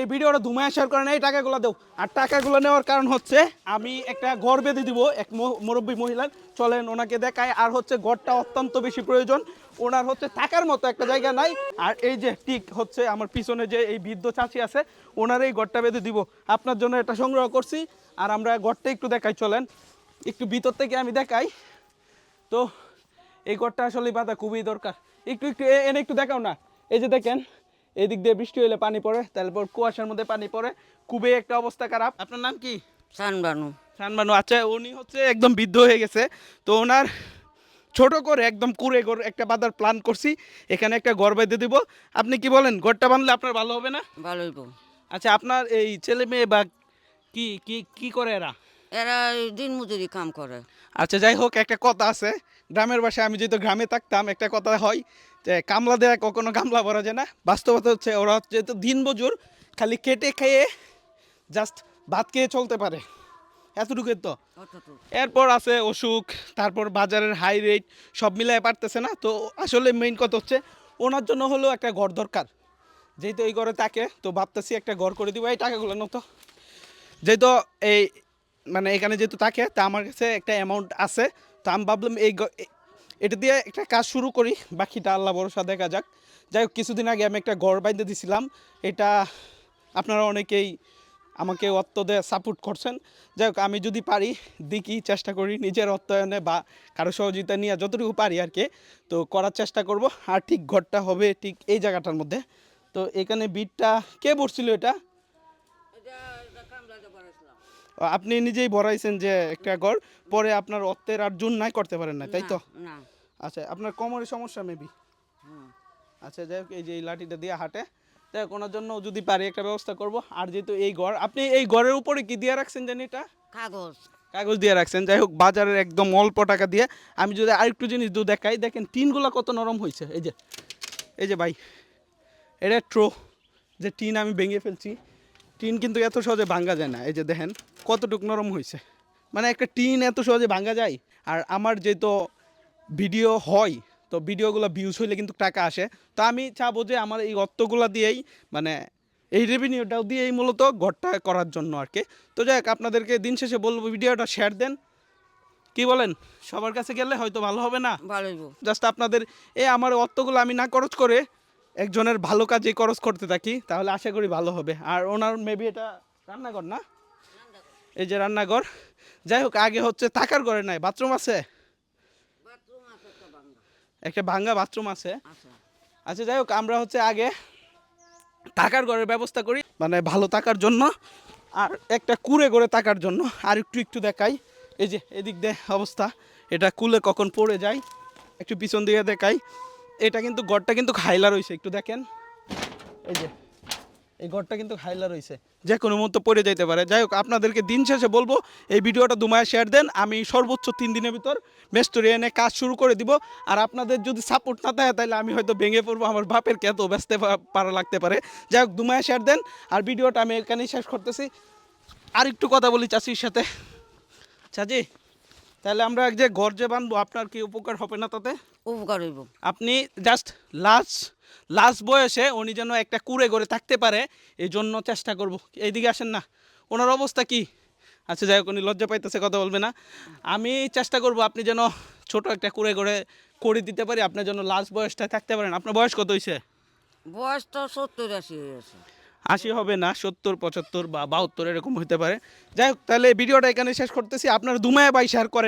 এই ভিডিওটা ধুমায় শেয়ার করেন এই টাকাগুলো দেও। আর টাকাগুলো নেওয়ার কারণ হচ্ছে আমি একটা ঘর বেঁধে দিব, এক মুরব্বী মহিলার চলেন ওনাকে দেখায় আর হচ্ছে ঘরটা অত্যন্ত বেশি প্রয়োজন। ওনার হচ্ছে থাকার মতো একটা জায়গা নাই। আর এই যে ঠিক হচ্ছে আমার পিছনে যে এই বৃদ্ধ চাচি আছে, ওনার এই ঘরটা বেঁধে দিব। আপনার জন্য এটা সংগ্রহ করছি। আর আমরা ঘরটা একটু দেখাই, চলেন। একটু ভিতর থেকে আমি দেখাই। তো এই ঘরটা আসলে বাঁধা খুবই দরকার। একটু একটু এনে একটু দেখাও না। এই যে দেখেন এদিক দিয়ে বৃষ্টি হলে পানি পড়ে তারপর কুয়াশার মধ্যে পানি পড়ে। খুবই একটা অবস্থা খারাপ। আপনার নাম কি? সানবানু সানবানু আচ্ছা উনি হচ্ছে একদম বৃদ্ধ হয়ে গেছে। তো ওনার ছোট করে একদম কুড়ে ঘর একটা বাঁধার প্ল্যান করছি। এখানে একটা ঘর বেঁধে দিব। আপনি কি বলেন ঘরটা বাঁধলে আপনার ভালো হবে না? ভালো গো আচ্ছা আপনার এই ছেলে মেয়ে বা কি কি কি করে এরা? এরা দিন মজুরি কাম করে। আচ্ছা যাই হোক একটা কথা আছে। গ্রামের বাসায় আমি যেহেতু গ্রামে থাকতাম একটা কথা হয় কামলা দেয়া কখনো কামলা ভরা যায় না। বাস্তবতা হচ্ছে ওরা যেহেতু দিন বজুর খালি কেটে খেয়ে জাস্ট ভাত খেয়ে চলতে পারে। এতটুকুই তো। এরপর আছে অসুখ, তারপর বাজারের হাই রেট সব মিলায় পারতেছে না। তো আসলে মেইন কথা হচ্ছে ওনার জন্য হলেও একটা ঘর দরকার। যেহেতু এই ঘরে থাকে, তো ভাবতেছি একটা ঘর করে দিব। এই টাকাগুলো নতো যেহেতু এই মানে এখানে যেহেতু থাকে, তা আমার কাছে একটা অ্যামাউন্ট আছে। তো আমি ভাবলাম এই এটা দিয়ে একটা কাজ শুরু করি, বাকিটা আল্লাহ ভরসা, দেখা যাক। যাই হোক, কিছুদিন আগে আমি একটা ঘর বাইন্ধে দিছিলাম। এটা আপনারা অনেকেই আমাকে অর্থদে সাপোর্ট করছেন। যাই হোক, আমি যদি পারি, দেখি, চেষ্টা করি নিজের অর্থায়নে বা কারও সহযোগিতা নিয়ে যতটুকু পারি আর কি। তো করার চেষ্টা করব। আর ঠিক ঘরটা হবে ঠিক এই জায়গাটার মধ্যে। তো এখানে বিটটা কে বসছিল এটা? আপনি নিজেই ভরাইছেন যে একটা ঘর পরে আপনার অর্থের আর জুন নাই করতে পারেন না তাই তো? আচ্ছা আপনার কোমরের সমস্যা মেবি। আচ্ছা যাই হোক এই যে এই লাঠিটা দিয়ে হাঁটে যাই হোক ওনার জন্য যদি পারি একটা ব্যবস্থা করব। আর যেহেতু এই ঘর আপনি এই ঘরের উপরে কি দিয়ে রাখছেন জানি এটা? কাগজ। কাগজ দিয়ে রাখছেন যাই হোক বাজারের একদম অল্প টাকা দিয়ে। আমি যদি আরেকটু জিনিস দু দেখাই দেখেন টিনগুলো কত নরম হয়েছে এই যে এই যে ভাই এটা ট্রো যে টিন আমি ভেঙে ফেলছি। টিন কিন্তু এত সহজে ভাঙ্গা যায় না। এই যে দেখেন কতটুক নরম হয়েছে মানে একটা টিন এত সহজে ভাঙ্গা যায় আর আমার যেহেতু ভিডিও হয় তো ভিডিওগুলো ভিউজ হইলে কিন্তু টাকা আসে। তো আমি চাবো যে আমার এই অর্থগুলো দিয়েই মানে এই রেভিনিউটাও দিয়েই মূলত ঘরটা করার জন্য আর কি। তো যাই হোক আপনাদেরকে দিন শেষে বলব ভিডিওটা শেয়ার দেন। কি বলেন? সবার কাছে গেলে হয়তো ভালো হবে না? জাস্ট আপনাদের এই আমার অর্থগুলো আমি না খরচ করে একজনের ভালো কাজে খরচ করতে থাকি, তাহলে আশা করি ভালো হবে। আর ওনার মেবি এটা রান্নাঘর না? এই যে রান্নাঘর। যাই হোক, আগে হচ্ছে থাকার ঘরে নাই, বাথরুম আছে? একটা ভাঙ্গা বাথরুম আছে। আচ্ছা যাই হোক, আমরা হচ্ছে আগে থাকার ঘরের ব্যবস্থা করি মানে ভালো থাকার জন্য, আর একটা কুড়ে করে থাকার জন্য, আর একটু একটু দেখাই। এই যে, এদিক দিয়ে অবস্থা, এটা কুলে কখন পড়ে যায়, একটু পিছন দিকে দেখাই। এটা কিন্তু গড়টা কিন্তু খাইলা রয়েছে একটু দেখেন। এই যে, এই ঘরটা কিন্তু খাইলা রয়েছে যে কোনো মতো পড়ে যাইতে পারে। যাই হোক, আপনাদেরকে দিন শেষে বলব, এই ভিডিওটা দুমায় শেয়ার দেন। আমি সর্বোচ্চ তিন দিনের ভিতর মেস্তরি এনে কাজ শুরু করে দিব। আর আপনাদের যদি সাপোর্ট না থাকে, তাহলে আমি হয়তো ভেঙে পড়ব। আমার বাপের কেত ব্যস্ত পারা লাগতে পারে। যাই হোক, দুমায় শেয়ার দেন। আর ভিডিওটা আমি এখানেই শেষ করতেছি। আর একটু কথা বলি চাষির সাথে। চাচি তাহলে আমরা যে ঘর যে বানবো আপনার কি উপকার হবে না তাতে? উপকার হইব। আপনি জাস্ট লাস্ট লাস্ট বয়সে উনি যেন একটা কুড়ে করে থাকতে পারে এই জন্য চেষ্টা করব। এইদিকে আসেন না। ওনার অবস্থা কি? আচ্ছা যাই হোক উনি লজ্জা পাইতেছে কথা বলবে না। আমি চেষ্টা করব আপনি যেন ছোট একটা কুড়ে করে করে দিতে পারি আপনার জন্য লাস্ট বয়সটা থাকতে পারেন। আপনার বয়স কত হয়েছে বয়স তো সত্তর আশি হয়ে গেছে। আশি হবে না সত্তর পঁচাত্তর বা বাহাত্তর এরকম হতে পারে। যাই হোক তাহলে ভিডিওটা এখানে শেষ করতেছি। আপনারা দুমায় বাই শেয়ার করেন।